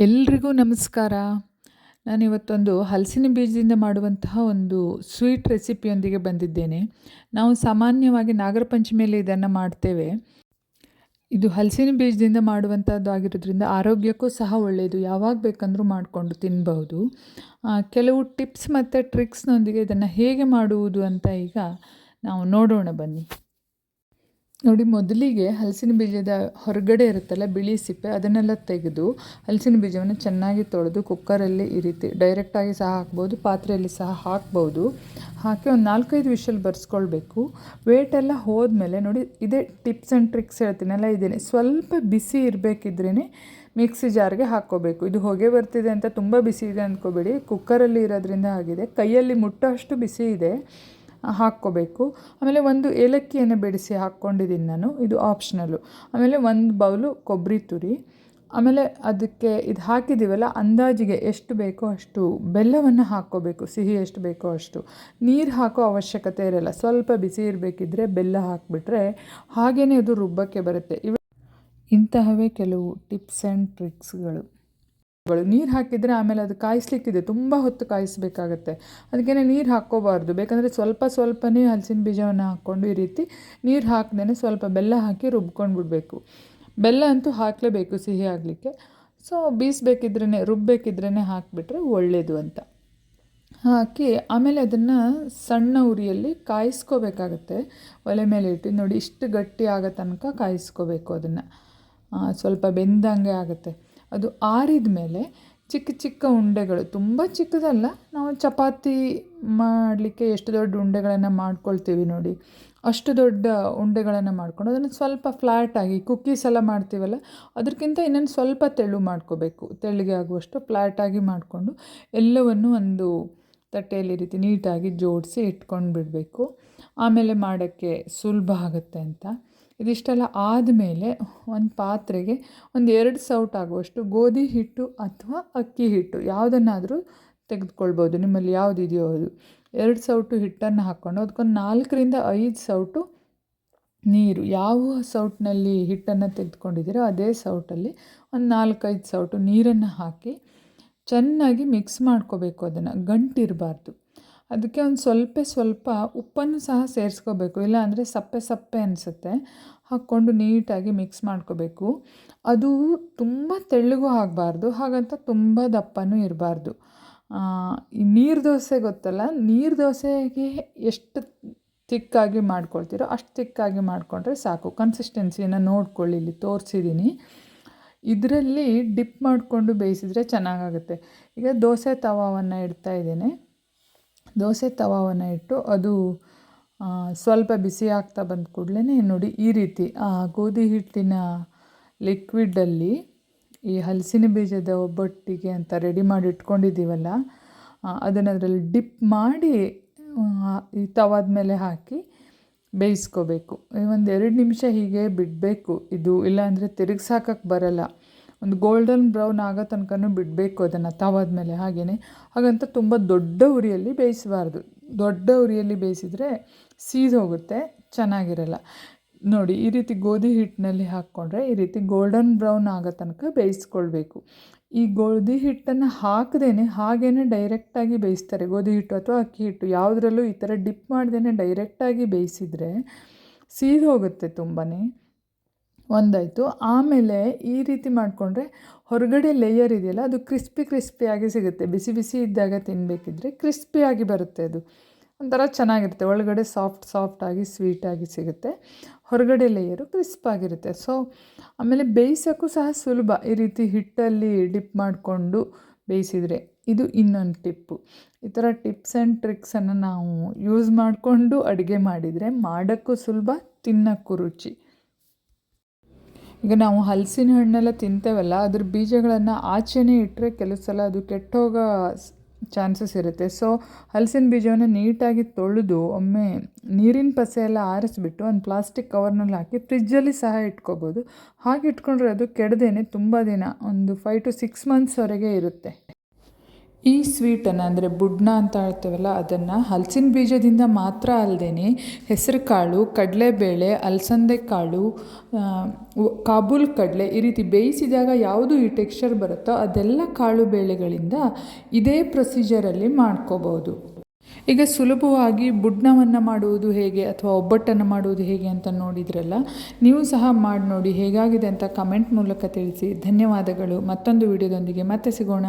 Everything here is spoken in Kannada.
ಎಲ್ರಿಗೂ ನಮಸ್ಕಾರ. ನಾನಿವತ್ತೊಂದು ಹಲಸಿನ ಬೀಜದಿಂದ ಮಾಡುವಂತಹ ಒಂದು ಸ್ವೀಟ್ ರೆಸಿಪಿಯೊಂದಿಗೆ ಬಂದಿದ್ದೇನೆ. ನಾವು ಸಾಮಾನ್ಯವಾಗಿ ನಾಗರ ಪಂಚಮಿಯಲ್ಲಿ ಇದನ್ನು ಮಾಡ್ತೇವೆ. ಇದು ಹಲಸಿನ ಬೀಜದಿಂದ ಮಾಡುವಂಥದ್ದು ಆಗಿರೋದ್ರಿಂದ ಆರೋಗ್ಯಕ್ಕೂ ಸಹ ಒಳ್ಳೆಯದು ಯಾವಾಗ ಬೇಕಂದರೂ ಮಾಡಿಕೊಂಡು ತಿನ್ನಬಹುದು ಕೆಲವು ಟಿಪ್ಸ್ ಮತ್ತು ಟ್ರಿಕ್ಸ್ನೊಂದಿಗೆ ಇದನ್ನು ಹೇಗೆ ಮಾಡುವುದು ಅಂತ ಈಗ ನಾವು ನೋಡೋಣ ಬನ್ನಿ. ನೋಡಿ, ಮೊದಲಿಗೆ ಹಲಸಿನ ಬೀಜದ ಹೊರಗಡೆ ಇರುತ್ತಲ್ಲ ಬಿಳಿ ಸಿಪ್ಪೆ, ಅದನ್ನೆಲ್ಲ ತೆಗೆದು ಹಲಸಿನ ಬೀಜವನ್ನು ಚೆನ್ನಾಗಿ ತೊಳೆದು ಕುಕ್ಕರಲ್ಲಿ ಈ ರೀತಿ ಡೈರೆಕ್ಟಾಗಿ ಸಹ ಹಾಕ್ಬೋದು, ಪಾತ್ರೆಯಲ್ಲಿ ಸಹ ಹಾಕ್ಬೋದು. ಹಾಕಿ ಒಂದು ನಾಲ್ಕೈದು ವಿಷಲ್ ಬರೆಸ್ಕೊಳ್ಬೇಕು. ವೇಟ್ ಹೋದ ಹೋದ್ಮೇಲೆ ನೋಡಿ, ಇದೇ ಟಿಪ್ಸ್ ಆ್ಯಂಡ್ ಟ್ರಿಕ್ಸ್ ಹೇಳ್ತೀನಲ್ಲ, ಇದೇನೆ. ಸ್ವಲ್ಪ ಬಿಸಿ ಇರಬೇಕಿದ್ರೇ ಮಿಕ್ಸಿ ಜಾರ್ಗೆ ಹಾಕ್ಕೋಬೇಕು. ಇದು ಹೊಗೆ ಬರ್ತಿದೆ ಅಂತ ತುಂಬ ಬಿಸಿ ಇದೆ ಅಂದ್ಕೋಬೇಡಿ ಕುಕ್ಕರಲ್ಲಿ ಇರೋದ್ರಿಂದ ಆಗಿದೆ. ಕೈಯಲ್ಲಿ ಮುಟ್ಟೋ ಅಷ್ಟು ಬಿಸಿ ಇದೆ. ಹಾಕ್ಕೋಬೇಕು. ಆಮೇಲೆ ಒಂದು ಏಲಕ್ಕಿಯನ್ನು ಬಿಡಿಸಿ ಹಾಕ್ಕೊಂಡಿದ್ದೀನಿ ನಾನು. ಇದು ಆಪ್ಷನಲ್ಲು ಆಮೇಲೆ ಒಂದು ಬೌಲು ಕೊಬ್ಬರಿ ತುರಿ. ಆಮೇಲೆ ಅದಕ್ಕೆ ಇದು ಹಾಕಿದ್ದೀವಲ್ಲ, ಅಂದಾಜಿಗೆ ಎಷ್ಟು ಬೇಕೋ ಅಷ್ಟು, ಬೆಲ್ಲವನ್ನು ಹಾಕ್ಕೋಬೇಕು, ಸಿಹಿ ಎಷ್ಟು ಬೇಕೋ ಅಷ್ಟು. ನೀರು ಹಾಕೋ ಅವಶ್ಯಕತೆ ಇರಲ್ಲ. ಸ್ವಲ್ಪ ಬಿಸಿ ಇರಬೇಕಿದ್ರೆ ಬೆಲ್ಲ ಹಾಕಿಬಿಟ್ರೆ ಹಾಗೇ ಅದು ರುಬ್ಬಕ್ಕೆ ಬರುತ್ತೆ. ಇವ ಇಂತಹವೇ ಕೆಲವು ಟಿಪ್ಸ್ ಆ್ಯಂಡ್ ಟ್ರಿಕ್ಸ್ಗಳು. ನೀರು ಹಾಕಿದರೆ ಆಮೇಲೆ ಅದು ಕಾಯಿಸ್ಲಿಕ್ಕಿದೆ. ತುಂಬ ಹೊತ್ತು ಕಾಯಿಸಬೇಕಾಗತ್ತೆ. ಅದಕ್ಕೇನೆ ನೀರು ಹಾಕ್ಕೋಬಾರ್ದು. ಬೇಕಂದರೆ ಸ್ವಲ್ಪ ಸ್ವಲ್ಪನೇ ಹಲಸಿನ ಬೀಜವನ್ನು ಹಾಕ್ಕೊಂಡು ಈ ರೀತಿ ನೀರು ಹಾಕ್ದೇ ಸ್ವಲ್ಪ ಬೆಲ್ಲ ಹಾಕಿ ರುಬ್ಕೊಂಡು ಬಿಡಬೇಕು ಬೆಲ್ಲ ಅಂತೂ ಹಾಕಲೇಬೇಕು ಸಿಹಿ ಆಗಲಿಕ್ಕೆ. ಸೊ ಬೀಸಬೇಕಿದ್ರೇ ರುಬ್ಬಬೇಕಿದ್ರೇ ಹಾಕಿಬಿಟ್ರೆ ಒಳ್ಳೆಯದು ಅಂತ. ಹಾಕಿ ಆಮೇಲೆ ಅದನ್ನು ಸಣ್ಣ ಉರಿಯಲ್ಲಿ ಕಾಯಿಸ್ಕೋಬೇಕಾಗತ್ತೆ. ಒಲೆ ಮೇಲೆ ಇಟ್ಟು ನೋಡಿ ಇಷ್ಟು ಗಟ್ಟಿ ಆಗೋ ತನಕ ಕಾಯಿಸ್ಕೋಬೇಕು ಅದನ್ನು. ಸ್ವಲ್ಪ ಬೆಂದಂಗೆ ಆಗುತ್ತೆ. ಅದು ಆರಿದ ಮೇಲೆ ಚಿಕ್ಕ ಚಿಕ್ಕ ಉಂಡೆಗಳು, ತುಂಬ ಚಿಕ್ಕದಲ್ಲ, ನಾವು ಚಪಾತಿ ಮಾಡಲಿಕ್ಕೆ ಎಷ್ಟು ದೊಡ್ಡ ಉಂಡೆಗಳನ್ನು ಮಾಡ್ಕೊಳ್ತೀವಿ ನೋಡಿ. ಅಷ್ಟು ದೊಡ್ಡ ಉಂಡೆಗಳನ್ನು ಮಾಡ್ಕೊಂಡು ಅದನ್ನು ಸ್ವಲ್ಪ ಫ್ಲ್ಯಾಟಾಗಿ ಕುಕ್ಕೀಸ್ ಎಲ್ಲ ಮಾಡ್ತೀವಲ್ಲ ಅದಕ್ಕಿಂತ ಇನ್ನೊಂದು ಸ್ವಲ್ಪ ತೆಳು ಮಾಡ್ಕೋಬೇಕು. ತೆಳ್ಳಗೆ ಆಗುವಷ್ಟು ಫ್ಲ್ಯಾಟಾಗಿ ಮಾಡಿಕೊಂಡು ಎಲ್ಲವನ್ನು ಒಂದು ತಟ್ಟೆಯಲ್ಲಿ ರೀತಿ ನೀಟಾಗಿ ಜೋಡಿಸಿ ಇಟ್ಕೊಂಡು ಬಿಡಬೇಕು ಆಮೇಲೆ ಮಾಡೋಕ್ಕೆ ಸುಲಭ ಆಗುತ್ತೆ ಅಂತ. ಇದಿಷ್ಟೆಲ್ಲ ಆದಮೇಲೆ ಒಂದು ಪಾತ್ರೆಗೆ ಒಂದು ಎರಡು ಸೌಟ್ ಆಗುವಷ್ಟು ಗೋಧಿ ಹಿಟ್ಟು ಅಥವಾ ಅಕ್ಕಿ ಹಿಟ್ಟು ಯಾವುದನ್ನಾದರೂ ತೆಗೆದುಕೊಳ್ಬೋದು. ನಿಮ್ಮಲ್ಲಿ ಯಾವುದಿದೆಯೋ ಅದು. ಎರಡು ಸೌಟು ಹಿಟ್ಟನ್ನು ಹಾಕ್ಕೊಂಡು ಅದಕ್ಕೊಂದು ನಾಲ್ಕರಿಂದ ಐದು ಸೌಟು ನೀರು. ಯಾವ ಸೌಟ್ನಲ್ಲಿ ಹಿಟ್ಟನ್ನು ತೆಗೆದುಕೊಂಡಿದ್ದೀರೋ ಅದೇ ಸೌಟಲ್ಲಿ ಒಂದು ನಾಲ್ಕೈದು ಸೌಟು ನೀರನ್ನು ಹಾಕಿ ಚೆನ್ನಾಗಿ ಮಿಕ್ಸ್ ಮಾಡ್ಕೋಬೇಕು ಅದನ್ನು. ಗಂಟಿರಬಾರ್ದು. ಅದಕ್ಕೆ ಒಂದು ಸ್ವಲ್ಪ ಸ್ವಲ್ಪ ಉಪ್ಪನ್ನು ಸಹ ಸೇರಿಸ್ಕೋಬೇಕು. ಇಲ್ಲಾಂದರೆ ಸಪ್ಪೆ ಸಪ್ಪೆ ಅನಿಸುತ್ತೆ. ಹಾಕ್ಕೊಂಡು ನೀಟಾಗಿ ಮಿಕ್ಸ್ ಮಾಡ್ಕೋಬೇಕು. ಅದು ತುಂಬ ತೆಳ್ಳಗೂ ಆಗಬಾರ್ದು, ಹಾಗಂತ ತುಂಬ ದಪ್ಪನೂ ಇರಬಾರ್ದು. ನೀರು ದೋಸೆ ಗೊತ್ತಲ್ಲ? ನೀರು ದೋಸೆಗೆ ಎಷ್ಟು ತಿಕ್ಕಾಗಿ ಮಾಡ್ಕೊಳ್ತೀರೋ ಅಷ್ಟು ತಿಕ್ಕಾಗಿ ಮಾಡಿಕೊಂಡ್ರೆ ಸಾಕು. ಕನ್ಸಿಸ್ಟೆನ್ಸಿಯನ್ನು ನೋಡ್ಕೊಳ್ಳಿ, ಇಲ್ಲಿ ತೋರಿಸಿದ್ದೀನಿ ಇದರಲ್ಲಿ ಡಿಪ್ ಮಾಡಿಕೊಂಡು ಬೇಯಿಸಿದರೆ ಚೆನ್ನಾಗಾಗುತ್ತೆ. ಈಗ ದೋಸೆ ತವಾವನ್ನು ಇಡ್ತಾ ಇದ್ದೇನೆ. ದೋಸೆ ತವಾವನ್ನು ಇಟ್ಟು ಅದು ಸ್ವಲ್ಪ ಬಿಸಿ ಆಗ್ತಾ ಬಂದ ಕೂಡಲೇ ನೋಡಿ ಈ ರೀತಿ. ಆ ಗೋಧಿ ಹಿಟ್ಟಿನ ಲಿಕ್ವಿಡಲ್ಲಿ ಈ ಹಲಸಿನ ಬೀಜದ ಒಬ್ಬಟ್ಟಿಗೆ ಅಂತ ರೆಡಿ ಮಾಡಿ ಇಟ್ಕೊಂಡಿದ್ದೀವಲ್ಲ ಅದನ್ನು ಅದರಲ್ಲಿ ಡಿಪ್ ಮಾಡಿ ಈ ತವಾದ ಮೇಲೆ ಹಾಕಿ ಬೇಯಿಸ್ಕೋಬೇಕು. ಒಂದು ಎರಡು ನಿಮಿಷ ಹೀಗೆ ಬಿಡಬೇಕು ಇದು, ಇಲ್ಲಾಂದರೆ ತಿರುಗಿಸಾಕಕ್ಕೆ ಬರಲ್ಲ. ಒಂದು ಗೋಲ್ಡನ್ ಬ್ರೌನ್ ಆಗೋ ತನಕನೂ ಬಿಡಬೇಕು ಅದನ್ನು ತವಾದ ಮೇಲೆ ಹಾಗೆಯೇ ಹಾಗಂತ ತುಂಬ ದೊಡ್ಡ ಉರಿಯಲ್ಲಿ ಬೇಯಿಸಬಾರ್ದು. ದೊಡ್ಡ ಉರಿಯಲ್ಲಿ ಬೇಯಿಸಿದರೆ ಸೀದು ಹೋಗುತ್ತೆ, ಚೆನ್ನಾಗಿರಲ್ಲ. ನೋಡಿ, ಈ ರೀತಿ ಗೋಧಿ ಹಿಟ್ಟಿನಲ್ಲಿ ಹಾಕ್ಕೊಂಡ್ರೆ ಈ ರೀತಿ ಗೋಲ್ಡನ್ ಬ್ರೌನ್ ಆಗೋ ತನಕ ಬೇಯಿಸ್ಕೊಳ್ಬೇಕು. ಈ ಗೋಧಿ ಹಿಟ್ಟನ್ನು ಹಾಕದೇ ಹಾಗೇ ಡೈರೆಕ್ಟಾಗಿ ಬೇಯಿಸ್ತಾರೆ. ಗೋಧಿ ಹಿಟ್ಟು ಅಥವಾ ಅಕ್ಕಿ ಹಿಟ್ಟು ಯಾವುದರಲ್ಲೂ ಈ ಥರ ಡಿಪ್ ಮಾಡ್ದೇ ಡೈರೆಕ್ಟಾಗಿ ಬೇಯಿಸಿದರೆ ಸೀದು ಹೋಗುತ್ತೆ ತುಂಬಾ ಒಂದಾಯಿತು. ಆಮೇಲೆ ಈ ರೀತಿ ಮಾಡಿಕೊಂಡ್ರೆ ಹೊರಗಡೆ ಲೇಯರ್ ಇದೆಯಲ್ಲ, ಅದು ಕ್ರಿಸ್ಪಿ ಕ್ರಿಸ್ಪಿಯಾಗಿ ಸಿಗುತ್ತೆ. ಬಿಸಿ ಬಿಸಿ ಇದ್ದಾಗ ತಿನ್ನಬೇಕಿದ್ರೆ ಕ್ರಿಸ್ಪಿಯಾಗಿ ಬರುತ್ತೆ ಅದು. ಒಂಥರ ಚೆನ್ನಾಗಿರುತ್ತೆ. ಒಳಗಡೆ ಸಾಫ್ಟ್ ಸಾಫ್ಟಾಗಿ ಸ್ವೀಟಾಗಿ ಸಿಗುತ್ತೆ. ಹೊರಗಡೆ ಲೇಯರು ಕ್ರಿಸ್ಪಾಗಿರುತ್ತೆ ಸೊ ಆಮೇಲೆ ಬೇಯಿಸೋಕ್ಕೂ ಸಹ ಸುಲಭ. ಈ ರೀತಿ ಹಿಟ್ಟಲ್ಲಿ ಡಿಪ್ ಮಾಡಿಕೊಂಡು ಬೇಯಿಸಿದರೆ. ಇದು ಇನ್ನೊಂದು ಟಿಪ್ಪು ಈ ಥರ ಟಿಪ್ಸ್ ಆ್ಯಂಡ್ ಟ್ರಿಕ್ಸನ್ನು ನಾವು ಯೂಸ್ ಮಾಡಿಕೊಂಡು ಅಡುಗೆ ಮಾಡಿದರೆ ಮಾಡೋಕ್ಕೂ ಸುಲಭ, ತಿನ್ನೋಕ್ಕೂ ರುಚಿ. ಈಗ ನಾವು ಹಲಸಿನ ಹಣ್ಣೆಲ್ಲ ತಿಂತೇವಲ್ಲ, ಅದ್ರ ಬೀಜಗಳನ್ನು ಆಚೆನೇ ಇಟ್ಟರೆ ಕೆಲವು ಸಲ ಅದು ಕೆಟ್ಟೋಗೋ ಚಾನ್ಸಸ್ ಇರುತ್ತೆ. ಸೊ ಹಲಸಿನ ಬೀಜವನ್ನು ನೀಟಾಗಿ ತೊಳೆದು ಒಮ್ಮೆ ನೀರಿನ ಪಸೆ ಎಲ್ಲ ಆರಿಸ್ಬಿಟ್ಟು ಒಂದು ಪ್ಲಾಸ್ಟಿಕ್ ಕವರ್ನಲ್ಲಿ ಹಾಕಿ ಫ್ರಿಜ್ಜಲ್ಲಿ ಸಹ ಇಟ್ಕೋಬೋದು. ಹಾಗೆ ಇಟ್ಕೊಂಡ್ರೆ ಅದು ಕೆಡದೇನೆ ತುಂಬ ದಿನ, ಒಂದು ಫೈವ್ ಟು ಸಿಕ್ಸ್ ಮಂತ್ಸ್ವರೆಗೆ ಇರುತ್ತೆ. ಈ ಸ್ವೀಟನ್ನು ಅಂದರೆ ಬುಡ್ನ ಅಂತ ಹೇಳ್ತೇವಲ್ಲ, ಅದನ್ನು ಹಲಸಿನ ಬೀಜದಿಂದ ಮಾತ್ರ ಅಲ್ಲದೆ ಹೆಸರು ಕಾಳು ಕಡಲೆಬೇಳೆ ಅಲಸಂದೆ ಕಾಳು ಕಾಬೂಲ್ ಕಡಲೆ ಈ ರೀತಿ ಬೇಯಿಸಿದಾಗ ಯಾವುದು ಈ ಟೆಕ್ಸ್ಚರ್ ಬರುತ್ತೋ ಅದೆಲ್ಲ ಕಾಳು ಬೇಳೆಗಳಿಂದ ಇದೇ ಪ್ರೊಸೀಜರಲ್ಲಿ ಮಾಡ್ಕೋಬೋದು ಈಗ ಸುಲಭವಾಗಿ ಬುಡ್ನವನ್ನು ಮಾಡುವುದು ಹೇಗೆ ಅಥವಾ ಒಬ್ಬಟ್ಟನ್ನು ಮಾಡುವುದು ಹೇಗೆ ಅಂತ ನೋಡಿದ್ರಲ್ಲ, ನೀವು ಸಹ ಮಾಡಿ ನೋಡಿ ಹೇಗಾಗಿದೆ ಅಂತ ಕಮೆಂಟ್ ಮೂಲಕ ತಿಳಿಸಿ. ಧನ್ಯವಾದಗಳು. ಮತ್ತೊಂದು ವಿಡಿಯೋದೊಂದಿಗೆ ಮತ್ತೆ ಸಿಗೋಣ.